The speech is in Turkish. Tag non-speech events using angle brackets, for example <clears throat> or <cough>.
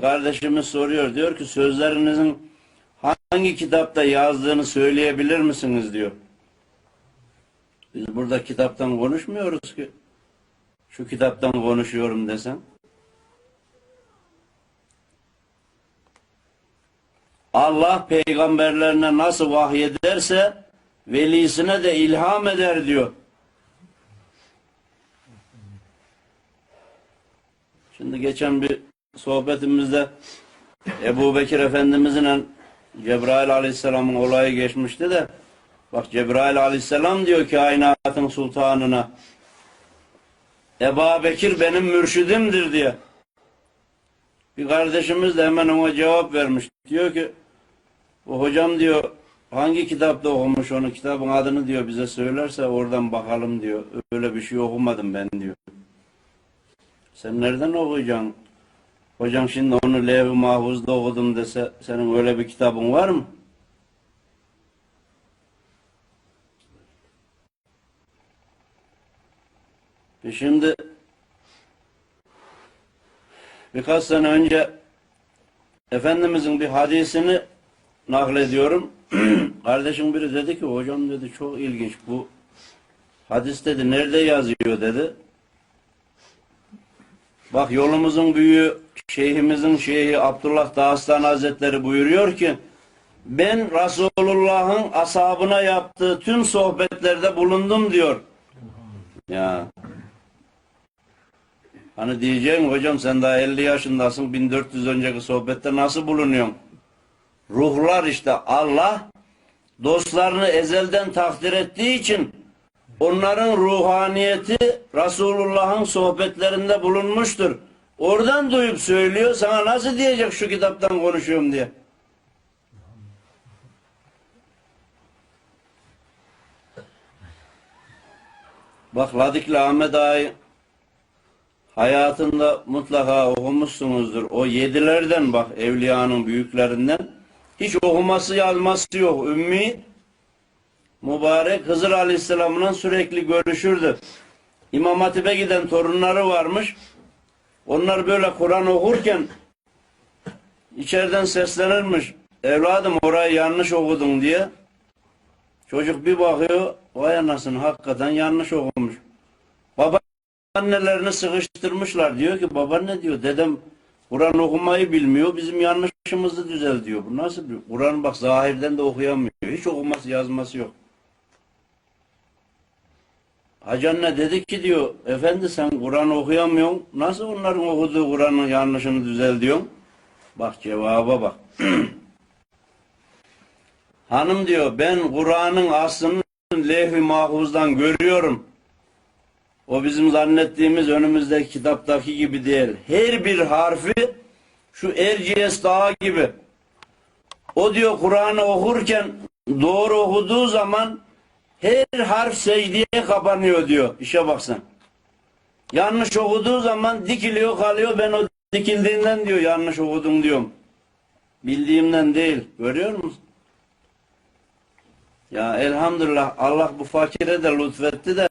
Kardeşimiz soruyor. Diyor ki sözlerinizin hangi kitapta yazdığını söyleyebilir misiniz diyor. Biz burada kitaptan konuşmuyoruz ki. Şu kitaptan konuşuyorum desem. Allah peygamberlerine nasıl vahyederse velisine de ilham eder diyor. Şimdi geçen bir sohbetimizde Ebu Bekir Efendimiz'in Cebrail Aleyhisselam'ın olayı geçmişti de bak Cebrail Aleyhisselam diyor kainatın sultanına Ebu Bekir benim mürşidimdir diye. Bir kardeşimiz de hemen ona cevap vermiş. Diyor ki o hocam diyor hangi kitapta okumuş onu kitabın adını diyor bize söylerse oradan bakalım diyor. Öyle bir şey okumadım ben diyor. Sen nereden okuyacaksın? Hocam şimdi onu Levh-i Mahfuz'da okudum dese senin öyle bir kitabın var mı? E şimdi birkaç sene önce Efendimizin bir hadisini naklediyorum. <clears throat> Kardeşim biri dedi ki hocam dedi çok ilginç bu hadis dedi nerede yazıyor dedi. Bak yolumuzun büyüğü şeyhimizin şeyhi Abdullah Dağıstan Hazretleri buyuruyor ki ben Resulullah'ın ashabına yaptığı tüm sohbetlerde bulundum diyor. Ya. Hani diyeceğim hocam sen daha 50 yaşındasın 1400 önceki sohbette nasıl bulunuyorsun? Ruhlar işte Allah dostlarını ezelden takdir ettiği için onların ruhaniyeti Resulullah'ın sohbetlerinde bulunmuştur. Oradan duyup söylüyor sana nasıl diyecek şu kitaptan konuşuyorum diye. Bak Ladikli Ahmet Ağa'yı hayatında mutlaka okumuşsunuzdur. O yedilerden bak evliyanın büyüklerinden. Hiç okuması yazması yok. Ümmi mübarek Hızır Aleyhisselam'la sürekli görüşürdü. İmam Hatip'e giden torunları varmış. Onlar böyle Kur'an okurken içeriden seslenirmiş. Evladım orayı yanlış okudun diye. Çocuk bir bakıyor, vay anasını hakikaten yanlış okumuş. Baba annelerini sıkıştırmışlar. Diyor ki baba ne diyor? Dedem Kur'an okumayı bilmiyor. Bizim yanlışımızı düzel diyor. Bu nasıl bir Kur'an bak zahirden de okuyamıyor. Hiç okuması yazması yok. Hacı anne dedi ki diyor efendi sen Kur'an okuyamıyorsun. Nasıl onların okuduğu Kur'an'ın yanlışını düzel diyorsun? Bak cevaba bak. <clears throat> Hanım diyor ben Kur'an'ın aslını levh-i mahfuzdan görüyorum. O bizim zannettiğimiz önümüzdeki kitaptaki gibi değil. Her bir harfi şu Erciyes Dağı gibi. O diyor Kur'an'ı okurken doğru okuduğu zaman her harf secdeye kapanıyor diyor. İşe baksan. Yanlış okuduğu zaman dikiliyor kalıyor. Ben o dikildiğinden diyor yanlış okudum diyorum. Bildiğimden değil. Görüyor musun? Ya elhamdülillah Allah bu fakire de lütfetti de